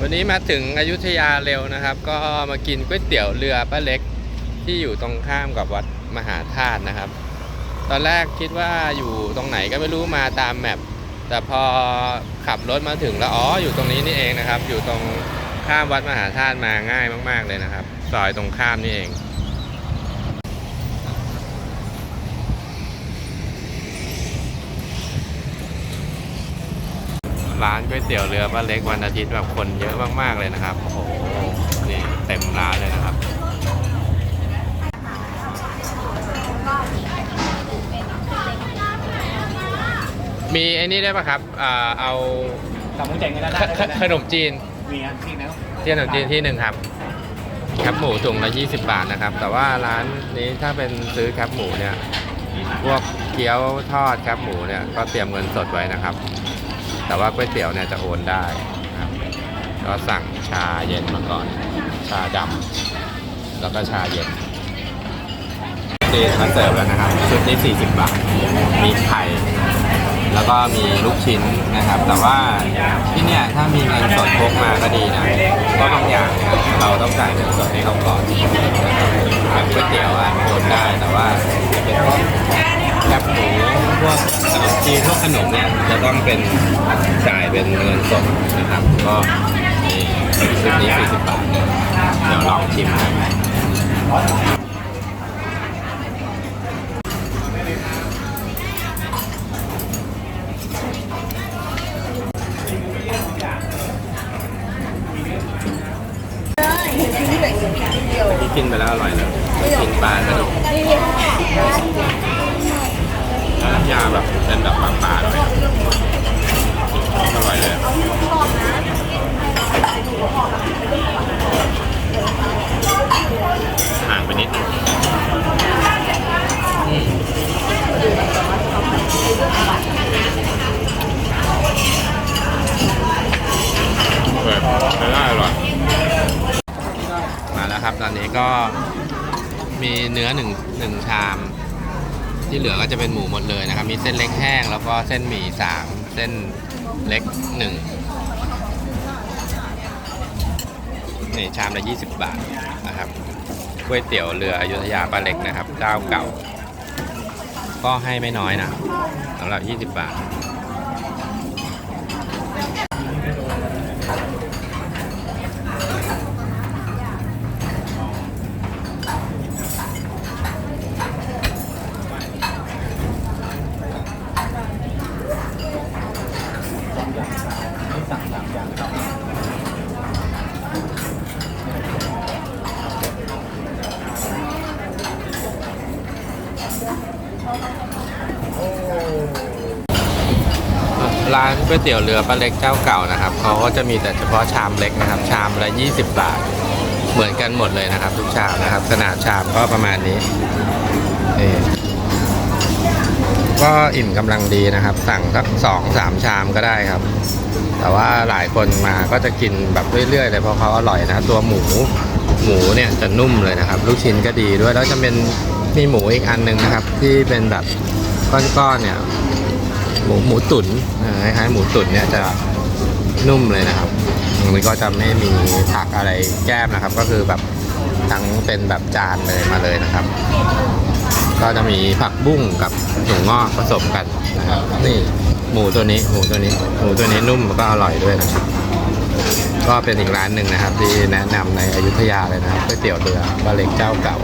วันนี้มาถึงอยุธยาเร็วนะครับ ก็มากินก๋วยเตี๋ยวเรือป้าเล็กที่อยู่ตรงข้ามกับวัดมหาธาตุนะครับ ตอนแรกคิดว่าอยู่ตรงไหนก็ไม่รู้มาตามแมปแต่พอขับรถมาถึงแล้วอ๋ออยู่ตรงนี้นี่เองนะครับ อยู่ตรงข้ามวัดมหาธาตุมาง่ายมาก ๆเลยนะครับซอยตรงข้ามนี่เอง ร้านก๋วยเตี๋ยวเรือป้าเล็กวันอาทิตย์แบบคนเยอะมากๆเลยนะครับ โอ้โห นี่เต็มร้านเลยนะครับมีไอ้นี่ได้ปะครับอ่าเอาทำมุ้งแจงกันได้ขขขนมจีน มีอันที่แล้วที่ขนมจีนที่หนึ่งครับแคบหมูถุงละ20 บาทนะครับ แต่ว่าร้านนี้ถ้าเป็นซื้อแคบหมูเนี่ย พวกเกี๊ยวทอดแคบหมูเนี่ย ก็เตรียมเงินสดไว้นะครับ แต่ว่าก๋วยเตี๋ยวเนี่ยจะโอนได้นะครับก็สั่งชาเย็นมาก่อน ชาดำแล้วก็ชาเย็นนี่มาเสิร์ฟแล้วนะครับ ชุดนี้40 บาท มีไข่แล้วก็มีลูกชิ้นนะครับ แต่ว่าที่เนี่ยถ้ามีเงินสดพกมาก็ดีนะเพราะบางอย่างเราต้องจ่ายเงินสดให้เขาก่อนก๋วยเตี๋ยวอะโอนได้แต่ว่าจะเป็นพวก แคบหมูพวกขนมจีนพวกขนมเนี่ยจะต้องเป็นจ่ายเป็นเงินสดนะครับ ก็นี่ชุดนี้40บาทเดี๋ยวลองชิมนะที่กินไปแล้วอร่อยเลยกินปลาก็ ดีน้ำยาแบบเป็นแบบปลาๆเลยอร่อยเลยห่างไปนิดเปิดไม่ได้อร่อยมาแล้วครับ ตอนนี้ก็มีเนื้อหนึ่งหนึ่งชาม ที่เหลือก็จะเป็นหมูหมดเลยนะครับ มีเส้นเล็กแห้งแล้วก็เส้นหมี่สามเส้นเล็กหนึ่งนี่ชามละ 20 บาทนะครับก๋วยเตี๋ยวเรืออยุธยาปลาเล็กนะครับเจ้าเก่า ก็ให้ไม่น้อยนะสำหรับ 20 บาท สั่งสามอย่างครับร้านก๋วยเตี๋ยวเรือป้าเล็กเจ้าเก่านะครับเขาก็จะมีแต่เฉพาะชามเล็กนะครับ ชามละ 20 บาท เหมือนกันหมดเลยนะครับ ทุกชามนะครับขนาดชามก็ประมาณนี้นี่ ก็อิ่มกำลังดีนะครับ สั่งสักสองสามชามก็ได้ครับ แต่ว่าหลายคนมาก็จะกินแบบเรื่อยๆเลยเพราะเขาอร่อยนะตัวหมูหมูเนี่ยจะนุ่มเลยนะครับ ลูกชิ้นก็ดีด้วยแล้วจะเป็นมีหมูอีกอันหนึ่งนะครับ ที่เป็นแบบก้อนๆเนี่ยหมูหมูตุ๋นคล้ายๆหมูตุ๋นเนี่ยจะนุ่มเลยนะครับมันก็จะไม่มีผักอะไรแก้มนะครับ ก็คือแบบทั้งเป็นแบบจานเลยมาเลยนะครับ ก็จะมีผักบุ้งกับหนูงอกผสมกันนะครับ นี่หมูตัวนี้หมูตัวนี้หมูตัวนี้นุ่มแล้วก็อร่อยด้วยนะครับ ก็เป็นอีกร้านหนึ่งนะครับ ที่แนะนำในอยุธยาเลยนะครับก๋วยเตี๋ยวเรือป้าเล็กเจ้าเก่า